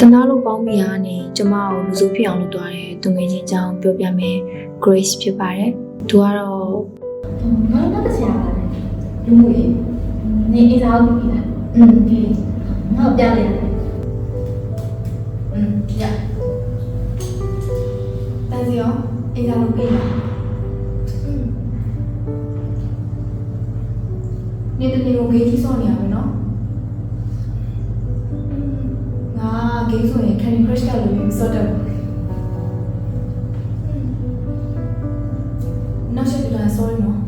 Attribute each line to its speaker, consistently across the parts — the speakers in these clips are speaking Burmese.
Speaker 1: တနာလို့ပေါင်းမိအားနဲ့ကျမကိုလူစုဖြစ်အောင်လုပ်သွားတဲ့သူငယ်ချင်းကြောင်းပြောပြမယ် Grace ဖြစ်ပါတယ်။သူကတော့
Speaker 2: ငါတော့ဆရာပါပဲ။လူမှုရေးနေအစားကိုပြီးတာ။အင်းဒီငါ့ကိုပြလိုက်တယ်။အင်းည။တန်စီရောအစားလို့ပြီးတာ။နေတနေကိုဂေးကြီးစောနေရမယ်နော်။ Candy Crush ကလိုမျိုးစောတယ်နောက်ဆက်ပြတာ sorry နော်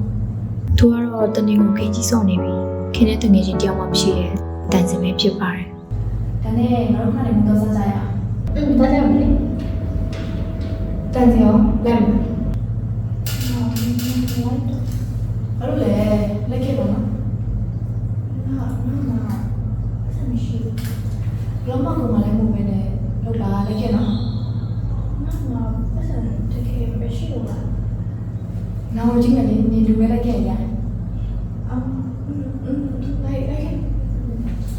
Speaker 1: သူကတော့တနေကိုခင်းကြီးစော့နေပြီခင်းတဲ့သူငယ်ချင်းတယောက်မှမရှိတဲ့တန်စင်ပဲဖြစ်ပါတယ်
Speaker 2: ဒါနဲ့ငါတို့ခဏလေးမတော်စားကြရအောင်။อืมဒါကြမလဲ။တန်စီရောလက်မ။ဘာလို့လဲလက်ခဲ့ပါနော်။နာနာနာဆမ်းရှိဘူး။လောမကမလည်းမဟုတ် မကျင်တော့နောက်တော့ပတ်စံတကယ်မရှိဘူးလားနောက်ကြည့်မယ်နေလူပဲလိုက်ခဲ့ရအမ်လိုက်လိုက်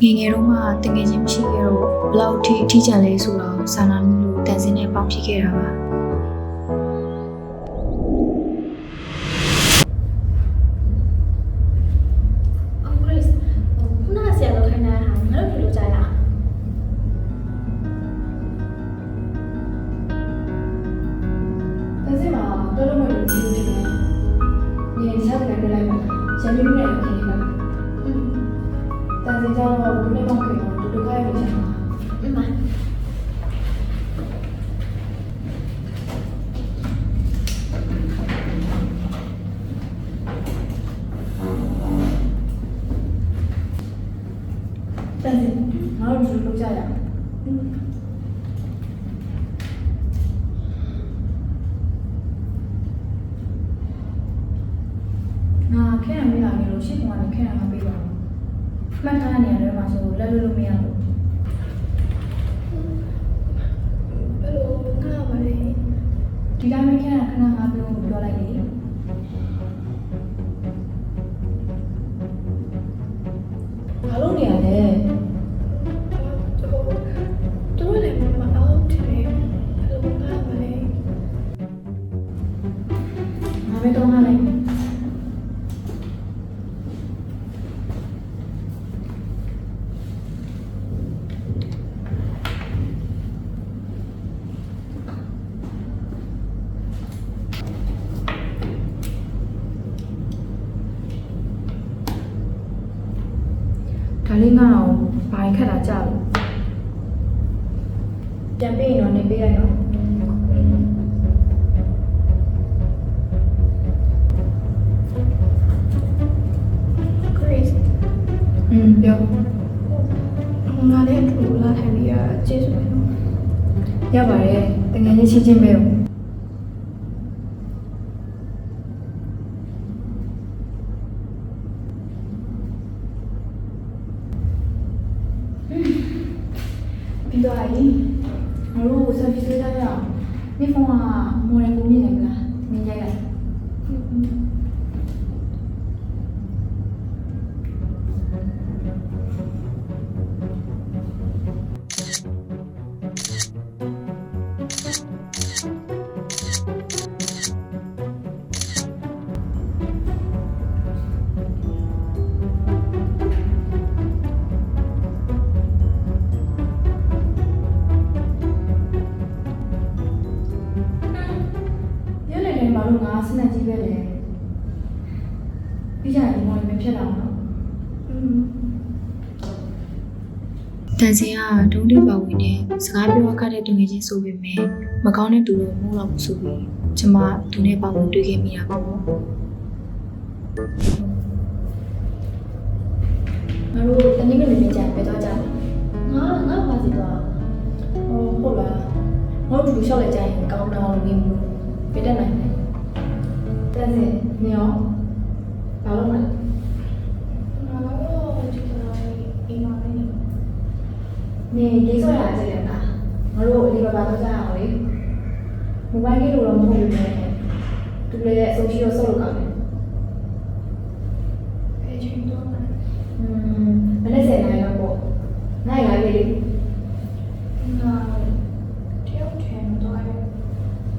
Speaker 1: ငယ်ငယ်တော့မှတကယ်ချင်းမရှိခဲ့တော့ဘလောက်ထိထိကြလဲဆိုတော့စာနာမျိုးတန်စင်းနဲ့ပေါင်းဖြစ်ခဲ့တာပါ
Speaker 2: ခဲရ
Speaker 3: မှာပေးပါဦး။မှတ်ထားနေရတယ်မှာဆိုလက်လို့လို့မရဘူး
Speaker 2: ဘယ်လိုငါမလဲ။
Speaker 3: ဒီတိုင်းမခဲရခဏငါပြောလို့ပြောလိုက်လေ
Speaker 2: ဘာလို့နေရလဲတို့လည်းမ အောင်တယ်ဘယ်လိုငါမလဲ။
Speaker 3: ငါပဲတော့ငါလိုက်မယ်
Speaker 1: ဒါလေးကတော့ဘာခက်တာကြလို့။
Speaker 3: ပြန်ပေးရင်တော့နေပေးလိုက်နော်
Speaker 2: ဂရေးစ်
Speaker 1: อืมပြော
Speaker 2: ငါလည်းထူလာထိုင်ပြီးရကျေးဇူးပဲနော်
Speaker 1: ရပါတယ်တငယ်ချင်းချင်းချင်းပဲ
Speaker 3: ပြီး ဘာလို့ငါစနေကြီးပဲလဲ။ပြီးကြရင်မော်ရယ်မဖြစ်တော့နော်။
Speaker 2: อืม
Speaker 1: တန်စင်ကဒုံးတိပါဝင်နဲ့စကားပြောခတ်တဲ့သူငယ်ချင်းဆိုပေမဲ့မကောင်းတဲ့သူလို့မို့တော့မဆိုပြီးကျမသူနဲ့ပေါင်းတွေ့ခဲ့မိတာပေါ့
Speaker 3: ငါတို့တနည်းနည်းလေးကြာပဲတော့ကြာ
Speaker 2: ငါငါပါစီတော့
Speaker 3: ဟိုဟုတ်လားငါတို့လူလျှောက်လိုက်ကြရင်ကောင်းတော့လို့နေမလို့ပြတတ်နိုင်တယ် တန်းစင်နေအောင်ဘာလို့မလဲ
Speaker 2: ငါတော့ဒီကနေ့အိမ်မှာနေ
Speaker 3: နေဒီဆိုရကြတယ်လားငါတို့အလီဘာဘာတော့ကြာအောင်လေမိုဘိုင်းလေးလိုတော့မဟုတ်ဘူးနဲ့သူလည်းအဆုံးရှိတော့ဆော့လို့ကောင်းတယ်
Speaker 2: ပဲချင်းတော့ငါ
Speaker 3: อืมမနေ့စနေတော့ပေါ့နိုင်လာပြီလေ
Speaker 2: ငါ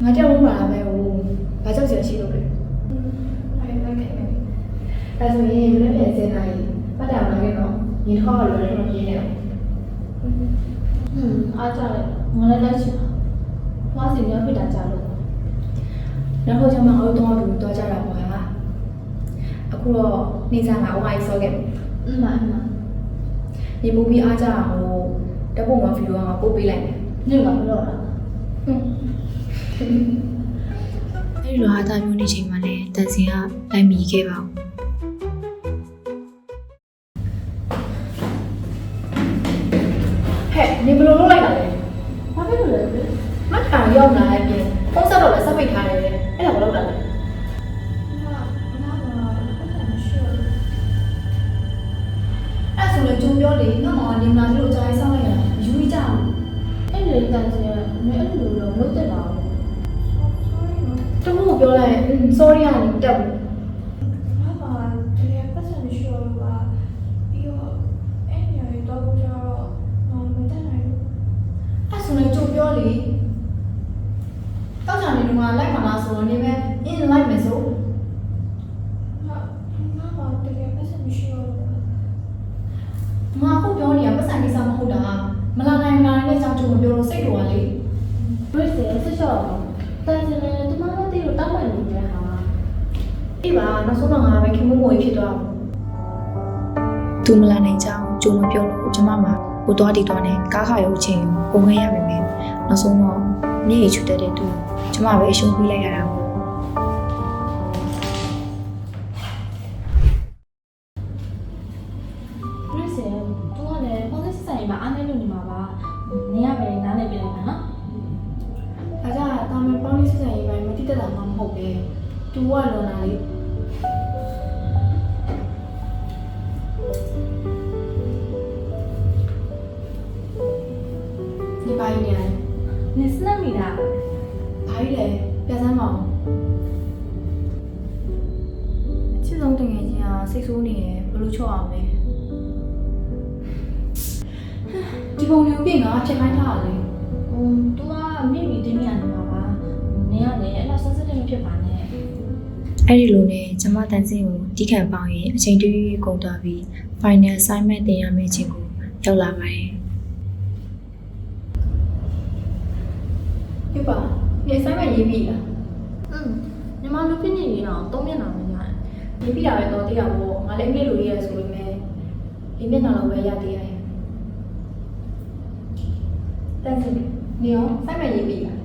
Speaker 3: ငါကြောက်လို့ပါလားပဲဟိုဘာကြောက်စရာရှိလို့လဲ
Speaker 2: အဲ့လက်ခဲ့တယ်
Speaker 3: ဒါဆိုရင်မနေ့ပြန်စင်းနိုင်ပတ်တာလာ ခဲ့တော့ညီတစ်ခေါက်ကလွယ်တော့ပြင်းနေတော့
Speaker 2: ဟွန်းအားကြတယ်ငါလည်းလိုက်ချင်တာမစီများဖိတာကြလို့
Speaker 3: နောက်တော့ကျွန်မငါတို့တော့တူတော့ကြတာပေါ့ဟာအခုတော့နေစားမှာအဝိုင်းဆော့ခဲ့ပြီ
Speaker 2: အမှန်အမှန်
Speaker 3: ဒီမူဗီအားကြအောင်လို့တပုတ်မှာဗီဒီယိုကပို့ပေးလိုက်မယ်
Speaker 2: ညကဘလို့လား
Speaker 1: အဲ့ဒီလိုဟာတာမျိုးနေချိန်မှာလည်းတန်စင်ကလိုက်မိခဲ့ပါဘူး
Speaker 3: ရောက်လာတဲ့ပြင်ပုံစံတော့လည်းစပိတ်ထားတယ်လေအဲ့ဒါမလုပ်တာလဲ
Speaker 2: ငါငါဘာအဲ့ဒါမရှိဘူး
Speaker 3: အဲ့ဆိုလည်းဂျုံပြောလေငါမောင်ကနေမလာလို့အကြိုင်းဆောင်းလိုက်ရတာယူမိကြအောင်
Speaker 2: အဲ့ဒီတန်စီကမင်းအဲ့လိုတော့လုပ်တဲ့ပါဘူး
Speaker 3: တခုကိုပြောလိုက်ရင် sorry ကနေတက်ဘူး
Speaker 2: ငါဘာတကယ်ပတ်စံမရှိတော့ပါပြီးတော့အဲ့ဒီရတော့ကြတော့ငါမတတ်နိုင်ဘူး
Speaker 3: အဲ့ဆိုလည်းဂျုံပြောလေတောက်ချာနေတော့လိုက်မှာလား ဆိုတော့နေမဲ့ in လိုက်မယ်ဆို
Speaker 2: ငါငါဘာတကယ်ပတ်စံမရှိတော့ဘူး
Speaker 3: ငါအခုပြောနေတာပတ်စံကိစ္စမဟုတ်တာမလာနိုင်မလာနိုင်တဲ့ကြောင့်ဂျုံမပြောလို့စိတ်တော်ကလေ
Speaker 2: ဘယ်စေဆက်ချောက်တန်စီလည်းတမမသိလို့တောက်မှန်နေတဲ့ဟာ
Speaker 3: အေးပါနောက်ဆုံးတော့ငါပဲခင်မမိုးကြီးဖြစ်သွားဘူး
Speaker 1: သူမလာနိုင်ကြအောင်ကြုံမပြောလို့ကျမမှာဟိုသွားတီသွားနဲ့ကားခါရုပ်ချင်းကိုပုံခဲ့ရပါမယ်နောက်ဆုံးတော့ မျက်ရည်ချူတတ်တဲ့သူကျမပဲအရှုံးပေးလိုက်ရတာပေါ့
Speaker 2: ဘယ်စေသူကလည်းပုံစံဆိုင်မှာအားနေလို့နေမှာပါနေရပဲနားနေပြလို
Speaker 3: စိတ်ဆိုးနေတယ်ဘယ်လိုချော့အောင်လဲ။ဒီပုံလေးကိုပြင်ငါဖြတ်ခိုင်းထားတာလေ
Speaker 2: ဟိုသူကမိမိတင်းမြနေမှာပါနေရလေအဲ့တော့ဆက်ဆက်နေဖြစ်ပါနဲ့
Speaker 1: အဲ့ဒီလိုနဲ့ကျမတန်စင်ကိုတီးခတ်ပေါင်းရင်အချိန်တည်းရကုန်သွားပြီး final assignment တင်ရမယ့်ချိန်ကိုရောက်လာပါတယ်။
Speaker 3: ပြပါ။ဒီဆိုင်မှာရေးပြီလား
Speaker 2: อืมညီမလူပြင်းနေနေတော့သုံးမျက်နှာ
Speaker 3: နေပြတာပဲတော့သိတာပေါ့ငါလည်းအင်္ဂလိပ်လိုရေးရဆိုပေမဲ့ဒီမျက်နှာလောက်ပဲရသေးရတယ်တန်းစင်နေရောစိုက်မဲ့ရေးပြီးလား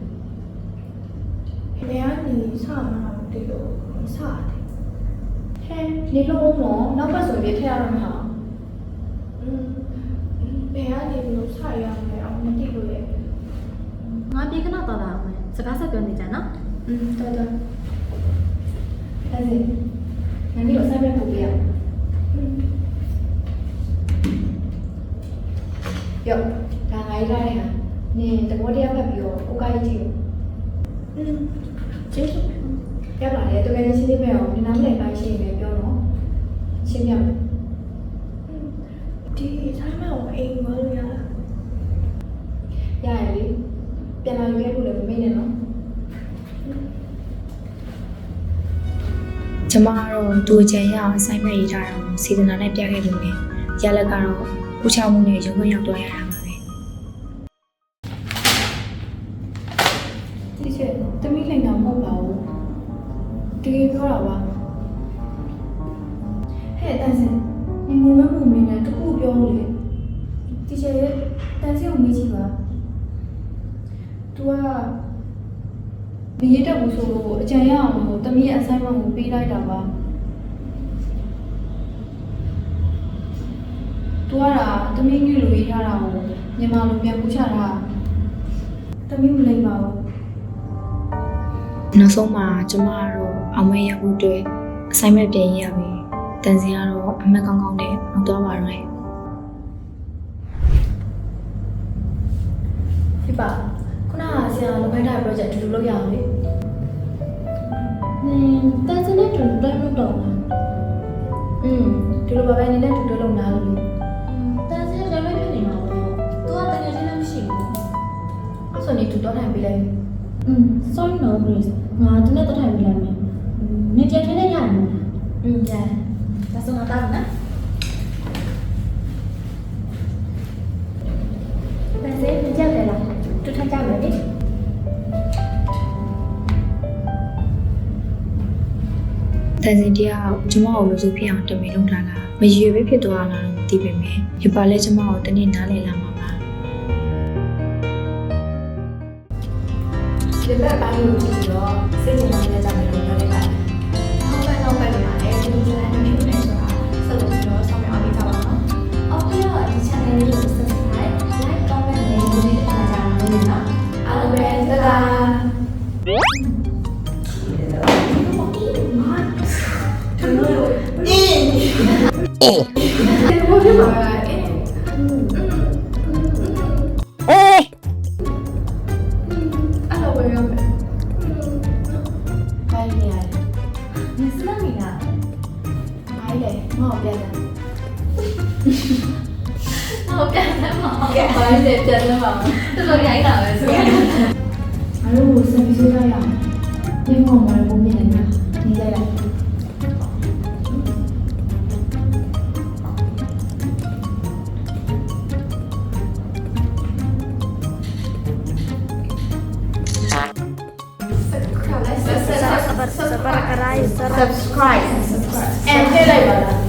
Speaker 2: လေကနေစမှာတိလို့စတယ်
Speaker 3: ဟဲ့နေလို့ဘုံတော့နောက်ပတ်ဆိုပြီးထည့်ရမှာမ
Speaker 2: ဟုတ်ဘယ်ကနေဘလို့စရရမလဲအောင်မသိလို့လေ
Speaker 4: ငါပြေခဏတော်လာအောင်စကားဆက်ပြောနေကြနော်
Speaker 3: อืมတော်တော်ဒါစီ င်ငါနေတော့ဆိုင်မှာပို့ပြရယောဒါငါရေးထားတဲ့ဟာနင်တဘောတရားဖတ်ပြီးတော့ကိုကိုင်းကြည့်လို့
Speaker 2: อืมကျေးဇူး
Speaker 3: ရပါတယ်တကယ်ရှင်းပြမယ်အောင်ဒီနားမလည်ပိုင်းရှင်းနေပြောတော့ရှင်းပြမယ်
Speaker 2: ဒီဆိုင်မှာအိမ်မလို့ရလား
Speaker 3: ရရလေပြန်လာယူခဲ့ဖို့လည်းမမေ့နဲ့နော်
Speaker 1: ကျမကတော့သူအကြံရအောင် assignment ရေးထားတာကိုစေတနာနဲ့ပြခဲ့လို့ပဲရလက်ကတော့ပူချောင်းမှုနဲ့ရုံးခွင့်ရောက်သွားရတာပါပဲ
Speaker 3: ဒီချက်တမိလိန်တာမဟုတ်ပါဘူးတကယ်ပြောတာပါဟဲ့တန်စင်ညီမမမမင်းနဲ့တခုပြောလို့လေဒီချက်ရဲ့တန်စင်ကိုမေးကြည့်ပါ तू က မရေးတတ်ဘူးဆိုလို့အကြံရအောင်လို့တမီးရဲ့ assignment ကိုပေးလိုက်တာပါသူကတာတမီးညလူရေးထားတာကိုမြန်မာလိုပြန်ပို့ချတာတမီးမလိမ့်ပါဘူး
Speaker 1: နောက်ဆုံးမှာကျမကတော့အောင်မဲရဖို့အတွက် assignment ပြင်ရပြီတန်စင်ကတော့အမှတ်ကောင်းကောင်းနဲ့အောင်သွားပါတော့တယ်
Speaker 3: ပြပါခုနက ဆရာလုပ်ခိုင်းတဲ့ project တူတူလုပ်ရအောင်လေ
Speaker 2: နင်တန်စနဲ့တူတွဲလို့တော့လား
Speaker 3: อืมဒီလိုပါပဲနေနဲ့တူတူလုပ်လာလို့လေ
Speaker 2: တန်စရလည်းဖြစ်နေမှာပေါ့သူကတကယ်ချင်းလည်းမရှိဘူး
Speaker 3: အဲ့ဆိုနေတူတော့ထိုင်ပေးလိုက်
Speaker 4: อืม sorry no please ငါဒီနေ့တော့ထိုင်ပြီးလိုက်မယ်နေကြထင်းနေရတယ်မလားอืมရတယ်ဒါဆိုငါတောင်းနော် တ
Speaker 3: န်စင်တရားကိုကျမကိုလို့ဆိုဖြစ်အောင်တမင်လုပ်တာလားမရွေပဲဖြစ်သွားတာတော့မသိပေမဲ့ဒီပါလဲကျမကိုတနေ့နားလည်လာမှာပါ
Speaker 2: ဒီဘက်ပိုင်းကိုကြည့်တော့စိတ်ဝင်စားကြမယ်လို့ပြောလိုက်ပါတယ်။နောက်ပိုင်းနောက်ပိုင်းမှာလည်းဒီလိုမျိုးနေနေဆိုတာဆက်လို့ပြီးတော့ဆောင်ရွက်အောင်လုပ်ကြပါတော့။
Speaker 4: အော်ပြီးတော့ဒီ channel လေးကို အေး
Speaker 2: ဒီဘက်မှာအေးအဲ့လိုပဲရမယ်။ဘာလို့လဲ
Speaker 4: ဒီစမ်းနေ ရ။
Speaker 2: subscribe and ထည့်လို